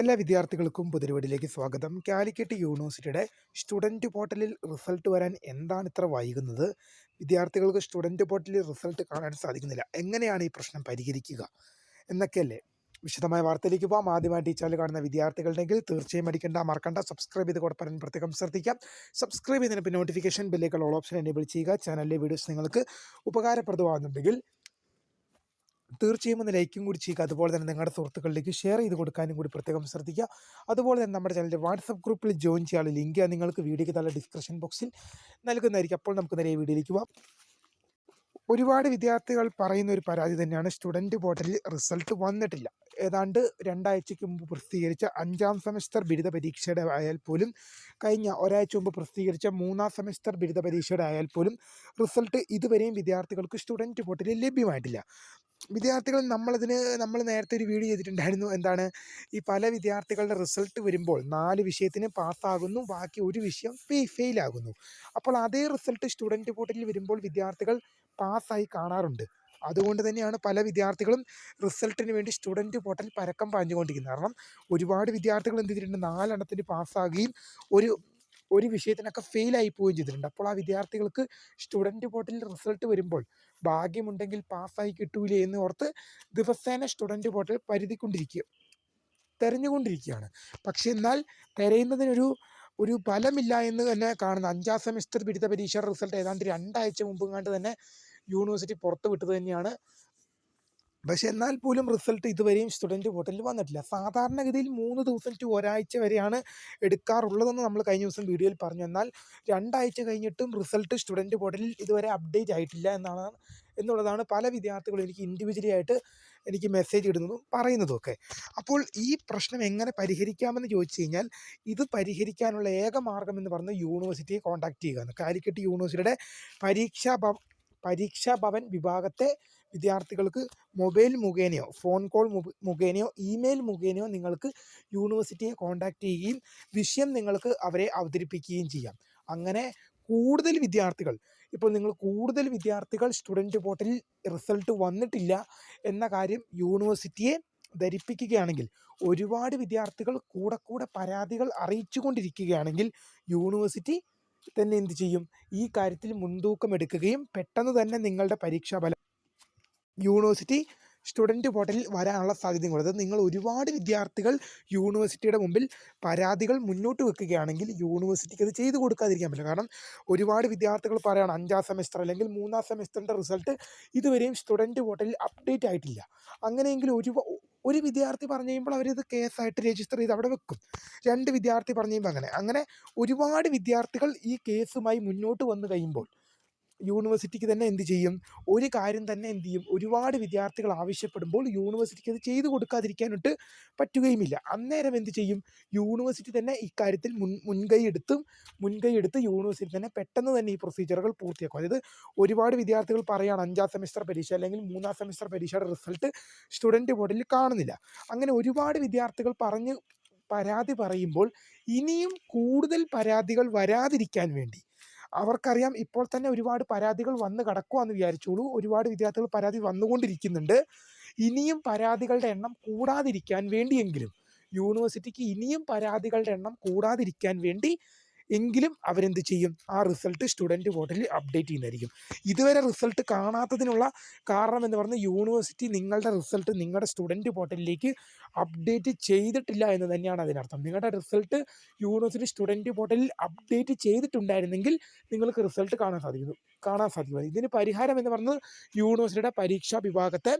എല്ലാ വിദ്യാർത്ഥികൾക്കും പുതിരുവടിയിലേക്ക് സ്വാഗതം. കാലിക്കറ്റ് യൂണിവേഴ്സിറ്റിയുടെ സ്റ്റുഡന്റ് പോർട്ടലിൽ റിസൾട്ട് വരാൻ എന്താണ് ഇത്ര വൈകുന്നത്? വിദ്യാർത്ഥികൾക്ക് സ്റ്റുഡന്റ് പോർട്ടലിൽ റിസൾട്ട് കാണാൻ സാധിക്കുന്നില്ല. എങ്ങനെയാണ് ഈ പ്രശ്നം പരിഹരിക്കുക? എന്നൊക്കെയല്ലേ? വിശദമായ വാർത്തയിലേക്ക് പോകാം ആദ്യമായിട്ട് ഈ കാണുന്ന വിദ്യാർത്ഥികളുണ്ടെങ്കിൽ തീർച്ചയായും അടിക്കേണ്ട മറക്കണ്ട. സബ്സ്ക്രൈബ് ചെയ്ത് കൂടെ പറയാൻ പ്രത്യേകം ശ്രദ്ധിക്കാം. സബ്സ്ക്രൈബ് ചെയ്തതിന് നോട്ടിഫിക്കേഷൻ ബില്ലേക്കുള്ള ഓൾ ഓപ്ഷൻ എനേബിൾ ചെയ്യുക. ചാനലിലെ വീഡിയോസ് നിങ്ങൾക്ക് ഉപകാരപ്രദമാകുന്നുണ്ടെങ്കിൽ തീർച്ചയായും ഒന്ന് ലൈക്കും കൂടി ചെയ്യുക. അതുപോലെ തന്നെ നിങ്ങളുടെ സുഹൃത്തുക്കളിലേക്ക് ഷെയർ ചെയ്ത് കൊടുക്കാനും കൂടി പ്രത്യേകം ശ്രദ്ധിക്കുക. അതുപോലെ തന്നെ നമ്മുടെ ചാനലിന്റെ വാട്സപ്പ് ഗ്രൂപ്പിൽ ജോയിൻ ചെയ്യാനുള്ള ലിങ്ക് നിങ്ങൾക്ക് വീഡിയോയ്ക്ക് താഴെ ഡിസ്ക്രിപ്ഷൻ ബോക്സിൽ നൽകുന്നതായിരിക്കും. അപ്പോൾ നമുക്ക് നേരെ വീഡിയോയിലേക്ക് പോവാം. ഒരുപാട് വിദ്യാർത്ഥികൾ പറയുന്ന ഒരു പരാതി തന്നെയാണ്. സ്റ്റുഡന്റ് പോർട്ടലിൽ റിസൾട്ട് വന്നിട്ടില്ല. ഏതാണ്ട് രണ്ടാഴ്ചയ്ക്ക് മുമ്പ് പ്രസിദ്ധീകരിച്ച അഞ്ചാം സെമസ്റ്റർ ബിരുദ പരീക്ഷയുടെ ആയാൽ പോലും കഴിഞ്ഞ ഒരാഴ്ച മുമ്പ് പ്രസിദ്ധീകരിച്ച മൂന്നാം സെമസ്റ്റർ ബിരുദ പരീക്ഷയുടെ ആയാൽ പോലും റിസൾട്ട് ഇതുവരെയും വിദ്യാർത്ഥികൾക്ക് സ്റ്റുഡന്റ് പോർട്ടലിൽ ലഭ്യമായിട്ടില്ല. വിദ്യാർത്ഥികൾ നമ്മളതിന് നമ്മൾ നേരത്തെ ഒരു വീഡിയോ ചെയ്തിട്ടുണ്ടായിരുന്നു. എന്താണ്? ഈ പല വിദ്യാർത്ഥികളുടെ റിസൾട്ട് വരുമ്പോൾ നാല് വിഷയത്തിന് പാസ്സാകുന്നു ബാക്കി ഒരു വിഷയം ഫെയ് ഫെയിലാകുന്നു അപ്പോൾ അതേ റിസൾട്ട് സ്റ്റുഡന്റ് പോർട്ടലിൽ വരുമ്പോൾ വിദ്യാർത്ഥികൾ പാസ്സായി കാണാറുണ്ട്. അതുകൊണ്ട് തന്നെയാണ് പല വിദ്യാർത്ഥികളും റിസൾട്ടിന് വേണ്ടി സ്റ്റുഡന്റ് പോർട്ടൽ പരക്കം പാഞ്ഞുകൊണ്ടിരിക്കുന്നത്. കാരണം ഒരുപാട് വിദ്യാർത്ഥികൾ എന്ത് ചെയ്തിട്ടുണ്ട്? നാലെണ്ണത്തിന് പാസ്സാകുകയും ഒരു ഒരു വിഷയത്തിനൊക്കെ ഫെയിലായി പോവുകയും ചെയ്തിട്ടുണ്ട്. അപ്പോൾ ആ വിദ്യാർത്ഥികൾക്ക് സ്റ്റുഡന്റ് പോർട്ടലിൽ റിസൾട്ട് വരുമ്പോൾ ഭാഗ്യമുണ്ടെങ്കിൽ പാസ്സായി കിട്ടൂലേ എന്ന് ഓർത്ത് ദിവസേന സ്റ്റുഡന്റ് പോർട്ടൽ പരുതിക്കൊണ്ടിരിക്കുക തെരഞ്ഞുകൊണ്ടിരിക്കുകയാണ്. പക്ഷേ എന്നാൽ തിരയുന്നതിനൊരു ഒരു ഫലമില്ല എന്ന് തന്നെ കാണുന്ന. അഞ്ചാം സെമിസ്റ്റർ ബിരുദ പരീക്ഷ റിസൾട്ട് ഏതാണ്ട് രണ്ടാഴ്ച മുമ്പ് കണ്ട് തന്നെ യൂണിവേഴ്സിറ്റി പുറത്ത് വിട്ടത് തന്നെയാണ്. പക്ഷെ എന്നാൽ പോലും റിസൾട്ട് ഇതുവരെയും സ്റ്റുഡന്റ് പോർട്ടലിൽ വന്നിട്ടില്ല. സാധാരണഗതിയിൽ മൂന്ന് ദിവസം ടു ഒരാഴ്ച വരെയാണ് എടുക്കാറുള്ളതെന്ന് നമ്മൾ കഴിഞ്ഞ ദിവസം വീഡിയോയിൽ പറഞ്ഞു. എന്നാൽ രണ്ടാഴ്ച കഴിഞ്ഞിട്ടും റിസൾട്ട് സ്റ്റുഡന്റ് പോർട്ടലിൽ ഇതുവരെ അപ്ഡേറ്റ് ആയിട്ടില്ല എന്നാണ് എന്നുള്ളതാണ് പല വിദ്യാർത്ഥികളും എനിക്ക് ഇൻഡിവിജ്വലി ആയിട്ട് എനിക്ക് മെസ്സേജ് ഇടുന്നതും പറയുന്നതും ഒക്കെ അപ്പോൾ ഈ പ്രശ്നം എങ്ങനെ പരിഹരിക്കാമെന്ന് ചോദിച്ചു കഴിഞ്ഞാൽ ഇത് പരിഹരിക്കാനുള്ള ഏക മാർഗം എന്ന് പറഞ്ഞ് യൂണിവേഴ്സിറ്റിയെ കോൺടാക്ട് ചെയ്യുക കാലിക്കറ്റ് യൂണിവേഴ്സിറ്റിയുടെ പരീക്ഷാ ഭവൻ പരീക്ഷാ ഭവൻ വിഭാഗത്തെ വിദ്യാർത്ഥികൾക്ക് മൊബൈൽ മുഖേനയോ ഫോൺ കോൾ മുഖേനയോ ഇമെയിൽ മുഖേനയോ നിങ്ങൾക്ക് യൂണിവേഴ്സിറ്റിയെ കോൺടാക്റ്റ് ചെയ്യുകയും വിഷയം നിങ്ങൾക്ക് അവരെ അവതരിപ്പിക്കുകയും ചെയ്യാം. അങ്ങനെ കൂടുതൽ വിദ്യാർത്ഥികൾ ഇപ്പോൾ നിങ്ങൾ കൂടുതൽ വിദ്യാർത്ഥികൾ സ്റ്റുഡന്റ് പോർട്ടലിൽ റിസൾട്ട് വന്നിട്ടില്ല എന്ന കാര്യം യൂണിവേഴ്സിറ്റിയെ ധരിപ്പിക്കുകയാണെങ്കിൽ ഒരുപാട് വിദ്യാർത്ഥികൾ കൂടെ കൂടെ പരാതികൾ അറിയിച്ചു കൊണ്ടിരിക്കുകയാണെങ്കിൽ യൂണിവേഴ്സിറ്റി തന്നെ എന്ത് ചെയ്യും? ഈ കാര്യത്തിൽ മുൻതൂക്കം എടുക്കുകയും പെട്ടെന്ന് തന്നെ നിങ്ങളുടെ പരീക്ഷാഫലം യൂണിവേഴ്സിറ്റി സ്റ്റുഡന്റ് പോർട്ടലിൽ വരാനുള്ള സാധ്യതയുള്ളത് നിങ്ങൾ ഒരുപാട് വിദ്യാർത്ഥികൾ യൂണിവേഴ്സിറ്റിയുടെ മുമ്പിൽ പരാതികൾ മുന്നോട്ട് വെക്കുകയാണെങ്കിൽ യൂണിവേഴ്സിറ്റിക്ക് അത് ചെയ്തു കൊടുക്കാതിരിക്കാൻ പറ്റില്ല. കാരണം ഒരുപാട് വിദ്യാർത്ഥികൾ പറയുകയാണ് അഞ്ചാം സെമസ്റ്റർ അല്ലെങ്കിൽ മൂന്നാം സെമസ്റ്ററിന്റെ റിസൾട്ട് ഇതുവരെയും സ്റ്റുഡന്റ് പോർട്ടലിൽ അപ്ഡേറ്റ് ആയിട്ടില്ല. അങ്ങനെയെങ്കിൽ ഒരു ഒരു വിദ്യാർത്ഥി പറഞ്ഞു കഴിയുമ്പോൾ അവരിത് കേസായിട്ട് രജിസ്റ്റർ ചെയ്ത് അവിടെ വെക്കും. രണ്ട് വിദ്യാർത്ഥി പറഞ്ഞു കഴിയുമ്പോൾ അങ്ങനെ. അങ്ങനെ ഒരുപാട് വിദ്യാർത്ഥികൾ ഈ കേസുമായി മുന്നോട്ട് വന്നു കഴിയുമ്പോൾ യൂണിവേഴ്സിറ്റിക്ക് തന്നെ എന്ത് ചെയ്യും? ഒരു കാര്യം തന്നെ എന്ത് ചെയ്യും? ഒരുപാട് വിദ്യാർത്ഥികൾ ആവശ്യപ്പെടുമ്പോൾ യൂണിവേഴ്സിറ്റിക്ക് അത് ചെയ്തു കൊടുക്കാതിരിക്കാനായിട്ട് പറ്റുകയുമില്ല. അന്നേരം എന്ത് ചെയ്യും? യൂണിവേഴ്സിറ്റി തന്നെ ഇക്കാര്യത്തിൽ മുൻ മുൻകൈ എടുത്തും മുൻകൈ എടുത്ത് യൂണിവേഴ്സിറ്റി തന്നെ പെട്ടെന്ന് തന്നെ ഈ പ്രൊസീജിയറുകൾ പൂർത്തിയാക്കും. അതായത് ഒരുപാട് വിദ്യാർത്ഥികൾ പറയുകയാണ് അഞ്ചാം സെമിസ്റ്റർ പരീക്ഷ അല്ലെങ്കിൽ മൂന്നാം സെമിസ്റ്റർ പരീക്ഷയുടെ റിസൾട്ട് സ്റ്റുഡന്റ് ബോർഡിൽ കാണുന്നില്ല. അങ്ങനെ ഒരുപാട് വിദ്യാർത്ഥികൾ പറഞ്ഞ് പരാതി പറയുമ്പോൾ ഇനിയും കൂടുതൽ പരാതികൾ വരാതിരിക്കാൻ വേണ്ടി അവർക്കറിയാം ഇപ്പോൾ തന്നെ ഒരുപാട് പരാതികൾ വന്ന് കിടക്കുവാന്ന് വിചാരിച്ചോളൂ. ഒരുപാട് വിദ്യാർത്ഥികൾ പരാതി വന്നുകൊണ്ടിരിക്കുന്നുണ്ട്. ഇനിയും പരാതികളുടെ എണ്ണം കൂടാതിരിക്കാൻ വേണ്ടിയെങ്കിലും യൂണിവേഴ്സിറ്റിക്ക് ഇനിയും പരാതികളുടെ എണ്ണം കൂടാതിരിക്കാൻ വേണ്ടി എങ്കിലും അവരെന്ത് ചെയ്യും? ആ റിസൾട്ട് സ്റ്റുഡന്റ് പോർട്ടലിൽ അപ്ഡേറ്റ് ചെയ്യുന്നതായിരിക്കും. ഇതുവരെ റിസൾട്ട് കാണാത്തതിനുള്ള കാരണം എന്ന് പറഞ്ഞാൽ യൂണിവേഴ്സിറ്റി നിങ്ങളുടെ റിസൾട്ട് നിങ്ങളുടെ സ്റ്റുഡന്റ് പോർട്ടലിലേക്ക് അപ്ഡേറ്റ് ചെയ്തിട്ടില്ല എന്ന് തന്നെയാണ് അതിനർത്ഥം. നിങ്ങളുടെ റിസൾട്ട് യൂണിവേഴ്സിറ്റി സ്റ്റുഡന്റ് പോർട്ടലിൽ അപ്ഡേറ്റ് ചെയ്തിട്ടുണ്ടായിരുന്നെങ്കിൽ നിങ്ങൾക്ക് റിസൾട്ട് കാണാൻ സാധിക്കുന്നു. കാണാൻ സാധിക്കും ഇതിന് പരിഹാരം എന്ന് പറഞ്ഞത് യൂണിവേഴ്സിറ്റിയുടെ പരീക്ഷാ വിഭാഗത്തെ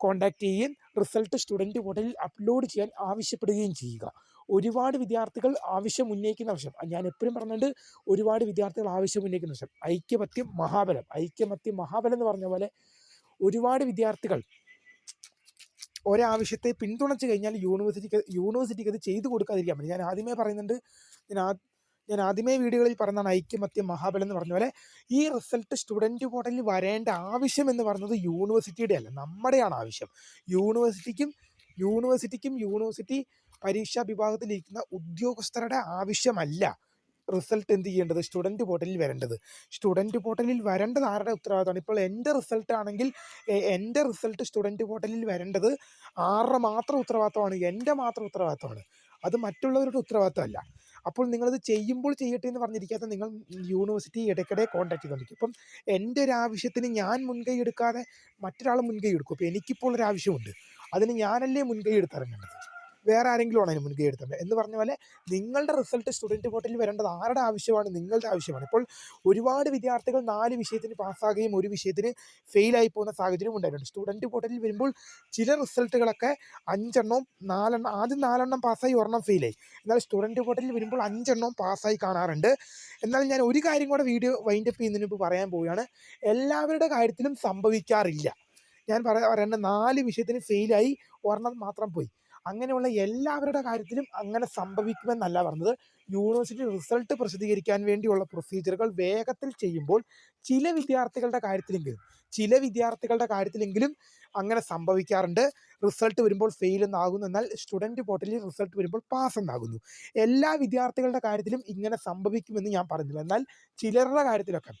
കോൺടാക്റ്റ് ചെയ്യുകയും റിസൾട്ട് സ്റ്റുഡന്റ് പോർട്ടലിൽ അപ്ലോഡ് ചെയ്യാൻ ആവശ്യപ്പെടുകയും ചെയ്യുക. ഒരുപാട് വിദ്യാർത്ഥികൾ ആവശ്യം ഉന്നയിക്കുന്ന വശം ഞാൻ എപ്പോഴും പറഞ്ഞുണ്ട് ഒരുപാട് വിദ്യാർത്ഥികൾ ആവശ്യം ഉന്നയിക്കുന്ന വശം ഐക്യമത്യം മഹാബലം. ഐക്യമത്യം മഹാബലം എന്ന് പറഞ്ഞ പോലെ ഒരുപാട് വിദ്യാർത്ഥികൾ ഒരാവശ്യത്തെ പിന്തുണച്ച് കഴിഞ്ഞാൽ യൂണിവേഴ്സിറ്റിക്ക് യൂണിവേഴ്സിറ്റിക്ക് അത് ചെയ്തു കൊടുക്കാതിരിക്കാൻ പറ്റും. ഞാൻ ആദ്യമേ പറയുന്നുണ്ട് ഞാൻ ഞാൻ ആദ്യമേ വീഡിയോകളിൽ പറഞ്ഞതാണ് ഐക്യമത്യം മഹാബലം എന്ന് പറഞ്ഞ പോലെ ഈ റിസൾട്ട് സ്റ്റുഡന്റ് പോർട്ടലിൽ വരേണ്ട ആവശ്യം എന്ന് പറയുന്നത് യൂണിവേഴ്സിറ്റിയുടെ അല്ല നമ്മുടെയാണ് ആവശ്യം. യൂണിവേഴ്സിറ്റിക്കും യൂണിവേഴ്സിറ്റിക്കും യൂണിവേഴ്സിറ്റി പരീക്ഷാ വിഭാഗത്തിലിരിക്കുന്ന ഉദ്യോഗസ്ഥരുടെ ആവശ്യമല്ല. റിസൾട്ട് എന്ത് ചെയ്യേണ്ടത്? സ്റ്റുഡന്റ് പോർട്ടലിൽ വരേണ്ടത്. സ്റ്റുഡന്റ് പോർട്ടലിൽ വരേണ്ടത് ആരുടെ ഉത്തരവാദിത്തമാണ്? ഇപ്പോൾ എന്റെ റിസൾട്ട് ആണെങ്കിൽ എന്റെ റിസൾട്ട് സ്റ്റുഡന്റ് പോർട്ടലിൽ വരേണ്ടത് ആരുടെ മാത്രം ഉത്തരവാദിത്തമാണ്? എന്റെ മാത്രം ഉത്തരവാദിത്തമാണ്. അത് മറ്റുള്ളവരുടെ ഉത്തരവാദിത്തമല്ല. അപ്പോൾ നിങ്ങളത് ചെയ്യുമ്പോൾ ചെയ്യട്ടെ എന്ന് പറഞ്ഞിരിക്കാതെ നിങ്ങൾ യൂണിവേഴ്സിറ്റി ഇടയ്ക്കിടെ കോൺടാക്ട് ചെയ്തുകൊണ്ടിരിക്കും ഇപ്പം എന്റെ ഒരു ആവശ്യത്തിന് ഞാൻ മുൻകൈ എടുക്കാതെ മറ്റൊരാൾ മുൻകൈ എടുക്കും. അപ്പോൾ എനിക്കിപ്പോൾ ഒരു ആവശ്യമുണ്ട്. അതിന് ഞാനല്ലേ മുൻകൈ എടുത്തിറങ്ങേണ്ടത്? വേറെ ആരെങ്കിലും ആണ് അതിന് മുൻകൈ എടുത്തേണ്ടത് എന്ന് പറഞ്ഞ പോലെ നിങ്ങളുടെ റിസൾട്ട് സ്റ്റുഡന്റ് പോർട്ടലിൽ വരേണ്ടത് ആരുടെ ആവശ്യമാണ്? നിങ്ങളുടെ ആവശ്യമാണ്. ഇപ്പോൾ ഒരുപാട് വിദ്യാർത്ഥികൾ നാല് വിഷയത്തിന് പാസ്സാകുകയും ഒരു വിഷയത്തിന് ഫെയിലായി പോകുന്ന സാഹചര്യം ഉണ്ടായിട്ടുണ്ട്. സ്റ്റുഡന്റ് പോർട്ടലിൽ വരുമ്പോൾ ചില റിസൾട്ടുകളൊക്കെ അഞ്ചെണ്ണവും നാലെണ്ണം ആദ്യം നാലെണ്ണം പാസ്സായി ഒരെണ്ണം ഫെയിലായി എന്നാൽ സ്റ്റുഡന്റ് പോർട്ടലിൽ വരുമ്പോൾ അഞ്ചെണ്ണവും പാസ്സായി കാണാറുണ്ട്. എന്നാൽ ഞാൻ ഒരു കാര്യം കൂടെ വീഡിയോ വൈൻഡപ്പ് ചെയ്യുന്നതിന് മുമ്പ് പറയാൻ പോവുകയാണ്. എല്ലാവരുടെ കാര്യത്തിലും സംഭവിക്കാറില്ല. ഞാൻ പറയാ പറയേണ്ട നാല് വിഷയത്തിന് ഫെയിലായി ഒരെണ്ണം മാത്രം പോയി. അങ്ങനെയുള്ള എല്ലാവരുടെ കാര്യത്തിലും അങ്ങനെ സംഭവിക്കുമെന്നല്ല പറഞ്ഞത്. യൂണിവേഴ്സിറ്റി റിസൾട്ട് പ്രസിദ്ധീകരിക്കാൻ വേണ്ടിയുള്ള പ്രൊസീജിയറുകൾ വേഗത്തിൽ ചെയ്യുമ്പോൾ ചില വിദ്യാർത്ഥികളുടെ കാര്യത്തിലെങ്കിലും ചില വിദ്യാർത്ഥികളുടെ കാര്യത്തിലെങ്കിലും അങ്ങനെ സംഭവിക്കാറുണ്ട്. റിസൾട്ട് വരുമ്പോൾ ഫെയിൽ എന്നാകുന്നു. എന്നാൽ സ്റ്റുഡന്റ് പോർട്ടലിൽ റിസൾട്ട് വരുമ്പോൾ പാസ് എന്നാകുന്നു. എല്ലാ വിദ്യാർത്ഥികളുടെ കാര്യത്തിലും ഇങ്ങനെ സംഭവിക്കുമെന്ന് ഞാൻ പറഞ്ഞില്ല. എന്നാൽ ചിലരുടെ കാര്യത്തിലൊക്കെ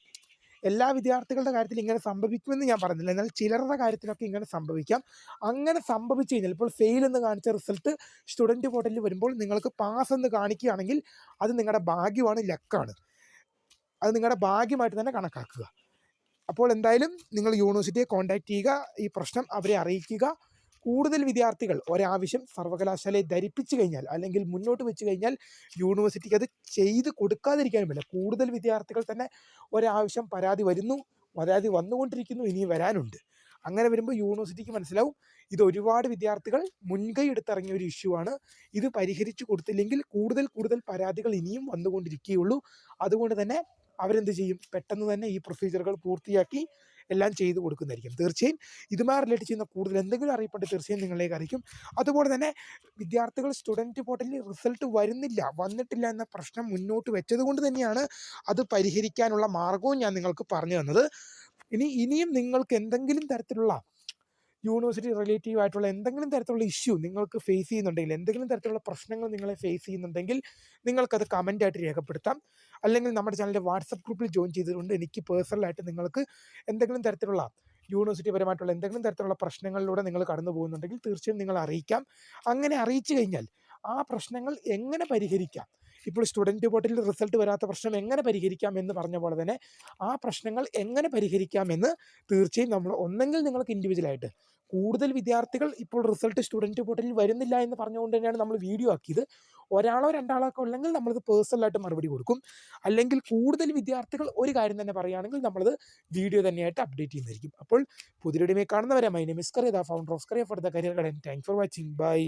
എല്ലാ വിദ്യാർത്ഥികളുടെ കാര്യത്തിൽ ഇങ്ങനെ സംഭവിക്കുമെന്ന് ഞാൻ പറഞ്ഞില്ല എന്നാൽ ചിലരുടെ കാര്യത്തിലൊക്കെ ഇങ്ങനെ സംഭവിക്കാം. അങ്ങനെ സംഭവിച്ചു കഴിഞ്ഞാൽ ഇപ്പോൾ ഫെയിൽ എന്ന് കാണിച്ച റിസൾട്ട് സ്റ്റുഡന്റ് പോർട്ടലിൽ വരുമ്പോൾ നിങ്ങൾക്ക് പാസ് എന്ന് കാണിക്കുകയാണെങ്കിൽ അത് നിങ്ങളുടെ ഭാഗ്യമാണ് ലക്കാണ് അത് നിങ്ങളുടെ ഭാഗ്യമായിട്ട് തന്നെ കണക്കാക്കുക. അപ്പോൾ എന്തായാലും നിങ്ങൾ യൂണിവേഴ്സിറ്റിയെ കോൺടാക്റ്റ് ചെയ്യുക. ഈ പ്രശ്നം അവരെ അറിയിക്കുക. കൂടുതൽ വിദ്യാർത്ഥികൾ ഒരാവശ്യം സർവകലാശാലയെ ധരിപ്പിച്ചു കഴിഞ്ഞാൽ അല്ലെങ്കിൽ മുന്നോട്ട് വെച്ച് കഴിഞ്ഞാൽ യൂണിവേഴ്സിറ്റിക്ക് അത് ചെയ്ത് കൊടുക്കാതിരിക്കാനും പറ്റില്ല. കൂടുതൽ വിദ്യാർത്ഥികൾ തന്നെ ഒരാവശ്യം പരാതി വരുന്നു പരാതി വന്നുകൊണ്ടിരിക്കുന്നു ഇനി വരാനുണ്ട്. അങ്ങനെ വരുമ്പോൾ യൂണിവേഴ്സിറ്റിക്ക് മനസ്സിലാവും ഇത് ഒരുപാട് വിദ്യാർത്ഥികൾ മുൻകൈ എടുത്തിറങ്ങിയ ഒരു ഇഷ്യൂ ആണ്. ഇത് പരിഹരിച്ചു കൊടുത്തില്ലെങ്കിൽ കൂടുതൽ കൂടുതൽ പരാതികൾ ഇനിയും വന്നുകൊണ്ടിരിക്കുകയുള്ളൂ. അതുകൊണ്ട് തന്നെ അവരെന്ത് ചെയ്യും? പെട്ടെന്ന് തന്നെ ഈ പ്രൊസീജിയറുകൾ പൂർത്തിയാക്കി എല്ലാം ചെയ്തു കൊടുക്കുന്നതായിരിക്കും. തീർച്ചയായും ഇതുമായി റിലേറ്റ് ചെയ്യുന്ന കൂടുതൽ എന്തെങ്കിലും അറിയിപ്പുണ്ട് തീർച്ചയായും നിങ്ങളിലേക്ക് അറിയിക്കും. അതുപോലെ തന്നെ വിദ്യാർത്ഥികൾ സ്റ്റുഡന്റ് പോർട്ടലിൽ റിസൾട്ട് വരുന്നില്ല വന്നിട്ടില്ല എന്ന പ്രശ്നം മുന്നോട്ട് വെച്ചത് കൊണ്ട് തന്നെയാണ് അത് പരിഹരിക്കാനുള്ള മാർഗവും ഞാൻ നിങ്ങൾക്ക് പറഞ്ഞു തന്നത്. ഇനി ഇനിയും നിങ്ങൾക്ക് എന്തെങ്കിലും തരത്തിലുള്ള യൂണിവേഴ്സിറ്റി റിലേറ്റീവ് ആയിട്ടുള്ള എന്തെങ്കിലും തരത്തിലുള്ള ഇഷ്യൂ നിങ്ങൾക്ക് ഫേസ് ചെയ്യുന്നുണ്ടെങ്കിൽ എന്തെങ്കിലും തരത്തിലുള്ള പ്രശ്നങ്ങൾ നിങ്ങളെ ഫേസ് ചെയ്യുന്നുണ്ടെങ്കിൽ നിങ്ങൾക്കത് കമന്റായിട്ട് രേഖപ്പെടുത്താം. അല്ലെങ്കിൽ നമ്മുടെ ചാനലിന്റെ വാട്സപ്പ് ഗ്രൂപ്പിൽ ജോയിൻ ചെയ്തിട്ടുണ്ട് എനിക്ക് പേഴ്സണലായിട്ട് നിങ്ങൾക്ക് എന്തെങ്കിലും തരത്തിലുള്ള യൂണിവേഴ്സിറ്റി പരമായിട്ടുള്ള എന്തെങ്കിലും തരത്തിലുള്ള പ്രശ്നങ്ങളിലൂടെ നിങ്ങൾ കടന്നു പോകുന്നുണ്ടെങ്കിൽ തീർച്ചയായും നിങ്ങൾ അറിയിക്കാം. അങ്ങനെ അറിയിച്ചു കഴിഞ്ഞാൽ ആ പ്രശ്നങ്ങൾ എങ്ങനെ പരിഹരിക്കാം? ഇപ്പോൾ സ്റ്റുഡന്റ് പോർട്ടലിൽ റിസൾട്ട് വരാത്ത പ്രശ്നം എങ്ങനെ പരിഹരിക്കാം എന്ന് പറഞ്ഞ പോലെ തന്നെ ആ പ്രശ്നങ്ങൾ എങ്ങനെ പരിഹരിക്കാമെന്ന് തീർച്ചയായും നമ്മൾ ഒന്നെങ്കിൽ നിങ്ങൾക്ക് ഇൻഡിവിജ്വലായിട്ട് കൂടുതൽ വിദ്യാർത്ഥികൾ ഇപ്പോൾ റിസൾട്ട് സ്റ്റുഡന്റ് പോർട്ടലിൽ വരുന്നില്ല എന്ന് പറഞ്ഞുകൊണ്ട് തന്നെയാണ് നമ്മൾ വീഡിയോ ആക്കിയത്. ഒരാളോ രണ്ടാളോ ഒക്കെ ഉണ്ടെങ്കിൽ നമ്മളത് പേഴ്സണലായിട്ട് മറുപടി കൊടുക്കും. അല്ലെങ്കിൽ കൂടുതൽ വിദ്യാർത്ഥികൾ ഒരു കാര്യം തന്നെ പറയുകയാണെങ്കിൽ നമ്മളത് വീഡിയോ തന്നെയായിട്ട് അപ്ഡേറ്റ് ചെയ്യുന്നതായിരിക്കും. അപ്പോൾ പുതിയൊരുമേ കാണുന്നവരെ മൈ നെയിം ഇസ് കറിയ ഫൗണ്ടർ ഓഫ് കറിയ ഫോർ ദ കരിയർ കടൻ താങ്ക് ഫോർ വാച്ചിങ് ബൈ